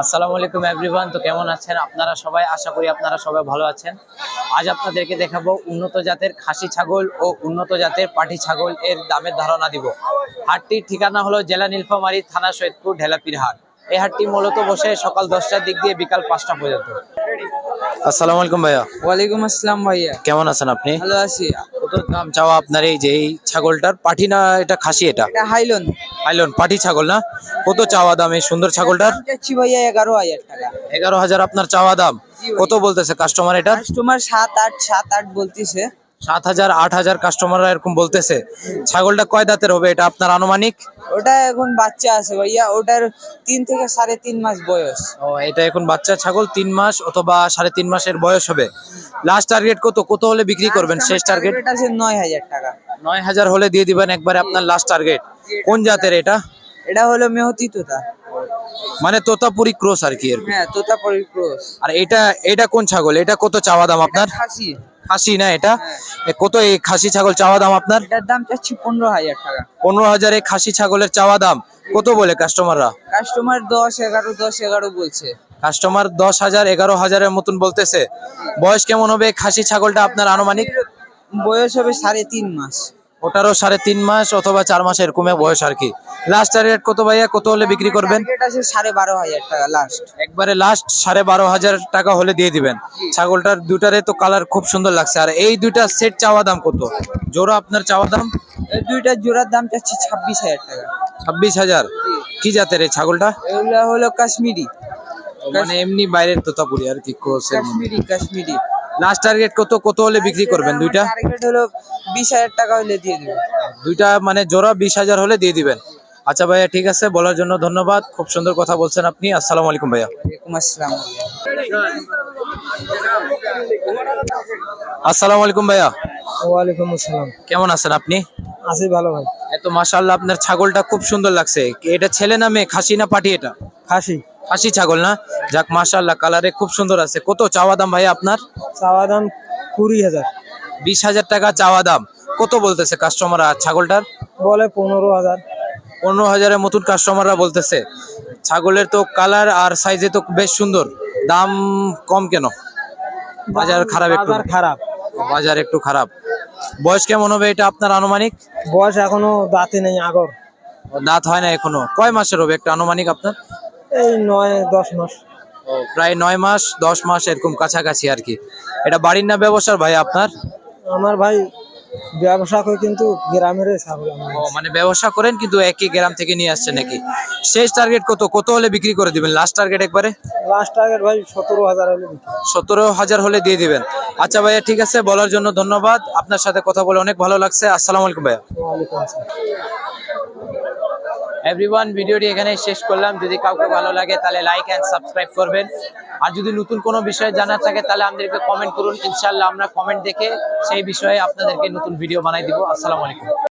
আসসালামু আলাইকুম এভরিওয়ান তো কেমন আছেন? আপনারা সবাই? আশা করি আপনারা সবাই ভালো আছেন। আজ আপনাদেরকে দেখাবো উন্নত জাতের খাসি ছাগল ও উন্নত জাতের পাটি ছাগল এর দামের ধারণা দিব। হাটটির ঠিকানা হলো জেলা নীলফামারী থানা সৈয়দপুর ঢেলাপির হাট এই হাটটি মূলত বসে সকাল দশটার দিক দিয়ে বিকাল পাঁচটা পর্যন্ত। আসসালামু আলাইকুম ভাইয়া। ওয়ালাইকুম আসসালাম ভাইয়া। কেমন আছেন আপনি? ভালো আছি। কত দাম চাওয়া আপনার এই যে এই ছাগলটার পাটি না এটা খাসি এটা? এটা হাইলন। আইলন পাটি ছাগল না? কত চাওয়া দাম এই সুন্দর ছাগলটার? যাচ্ছি ভাইয়া এগারো হাজার টাকা। এগারো হাজার আপনার চাওয়া দাম। কত বলতেছে কাস্টমার এটা কাস্টমার সাত আট সাত আট বলতিছে। সাত হাজার আট হাজার কাস্টমাররা এরকম বলতেছে। ছাগলটা কয় দাঁতের হবে? এটা আপনার আনুমানিক? ওটা এখন বাচ্চা আছে ভাইয়া। ওটার তিন থেকে সাড়ে তিন মাস বয়স। ও এটা এখন বাচ্চা ছাগল তিন মাস অথবা সাড়ে তিন মাসের বয়স হবে। লাস্ট টার্গেট কত? কত হলে বিক্রি করবেন শেষ টার্গেট এটা আছে নয় হাজার টাকা। নয় হাজার হলে দিয়ে দিবেন একবারে আপনার লাস্ট টার্গেট কোন জাতের এটা? এটা হলো মেহতি তোতা। মানে তোতাপুরি ক্রোস আর কি এরকম। হ্যাঁ তোতা পরিক্রোশ আর এটা এটা কোন ছাগল? এটা কত চাওয়া দাম আপনার? খাসি। খাসি না এটা? কত এই খাসি ছাগল চাওয়া দাম আপনার? এটার দাম চাচ্ছি পনেরো হাজার টাকা। পনেরো হাজার এই খাসি ছাগলের চাওয়া দাম কত বলে কাস্টমাররা কাস্টমার দশ এগারো দশ এগারো বলছে। কাস্টমার দশ হাজার এগারো হাজারের মতন বলতেছে। বয়স কেমন হবে খাসি ছাগলটা আপনার আনুমানিক? বয়স হবে সাড়ে তিন মাস। ওটারও সাড়ে তিন মাস অথবা চার মাস এরকমে বয়স আর কি। লাস্ট টার্গেট কত ভাইয়া? কত হলে বিক্রি করবেন? সাড়ে বারো হাজার টাকা লাস্ট একবারে লাস্ট সাড়ে বারো হাজার টাকা হলে দিয়ে দিবেন। ছাগলটার দুটারে তো কালার খুব সুন্দর লাগছে। আর এই দুইটা সেট চাওয়া দাম কত? জোড়া আপনার চাওয়া দাম? এই দুইটা জোড়ার দাম চাচ্ছি ছাব্বিশ হাজার টাকা। ছাব্বিশ হাজার? কি জাতের এই ছাগলটা? এগুলো হলো কাশ্মীরি। মানে এমনি বাইরের তোতাপুরি আর কি কাশ্মীরি কাশ্মীরি। লাস্ট টার্গেট কত কত হলে বিক্রি করবেন দুইটা? টার্গেট হলো বিশ হাজার টাকা হলে দিয়ে দেবো দুইটা মানে জোড়া বিশ হাজার হলে দিয়ে দিবেন। আচ্ছা ভাইয়া ঠিক আছে বলার জন্য ধন্যবাদ। খুব সুন্দর কথা বলছেন আপনি। আসসালামু আলাইকুম ভাইয়া। আসসালাম। আসসালামু আলাইকুম ভাইয়া। ওয়ালাইকুম আসসালাম। কেমন আছেন আপনি? আছি ভালো ভাই। এত মাশাআল্লাহ আপনার ছাগলটা খুব সুন্দর লাগছে। এটা ছেলে না মেয়ে খাসি না পাটি এটা? খাসি। খাসি ছাগল না? যাক মাশাআল্লাহ কালারে খুব সুন্দর আছে। কত চাওয়া দাম ভাই আপনার? চাওয়া দাম কুড়ি হাজার। বিশ হাজার টাকা চাওয়া দাম। কত বলতেছে কাস্টমার ছাগলটার? বলে পনেরো হাজার। পনেরো হাজারের মতন কাস্টমাররা বলতেছে। ছাগলের তো কালার আর সাইজে তো বেশ সুন্দর। দাম কম কেন? বাজার খারাপ একটু। খারাপ। বাজার একটু খারাপ। বয়স কেমন হবে এটা আপনার আনুমানিক? বয়স এখনও দাঁতে নেই আগর। দাঁত হয় না এখনও। কয় মাসের হবে একটা আনুমানিক আপনার? এই নয় দশ মাস। ও, প্রায় নয় মাস দশ মাস এরকম কাছাকাছি আর কি। এটা বাড়ির না ব্যবসার ভাই আপনার? আমার ভাই ব্যবসা করে কিন্তু গ্রামের মানে ব্যবসা করেন কিন্তু একই গ্রাম থেকে নিয়ে আসছে নাকি? শেষ টার্গেট কত? কত হলে বিক্রি করে দিবেন? লাস্ট টার্গেট একবারে? লাস্ট টার্গেট ভাই সতেরো হাজার হলে সতেরো হাজার হলে দিয়ে দিবেন। আচ্ছা ভাইয়া ঠিক আছে বলার জন্য ধন্যবাদ। আপনার সাথে কথা বলে অনেক ভালো লাগছে। আসসালামু আলাইকুম ভাইয়া। এভরিওয়ান ভিডিওটি এখানে শেষ করলাম। যদি কাউকে ভালো লাগে, তাহলে লাইক অ্যান্ড সাবস্ক্রাইব করবেন। আর যদি নতুন কোনো বিষয়ে জানার থাকে, তাহলে আমাদেরকে কমেন্ট করুন। ইনশাল্লাহ আমরা কমেন্ট দেখে সেই বিষয়ে আপনাদেরকে নতুন ভিডিও বানাই দিব। আসসালামু আলাইকুম।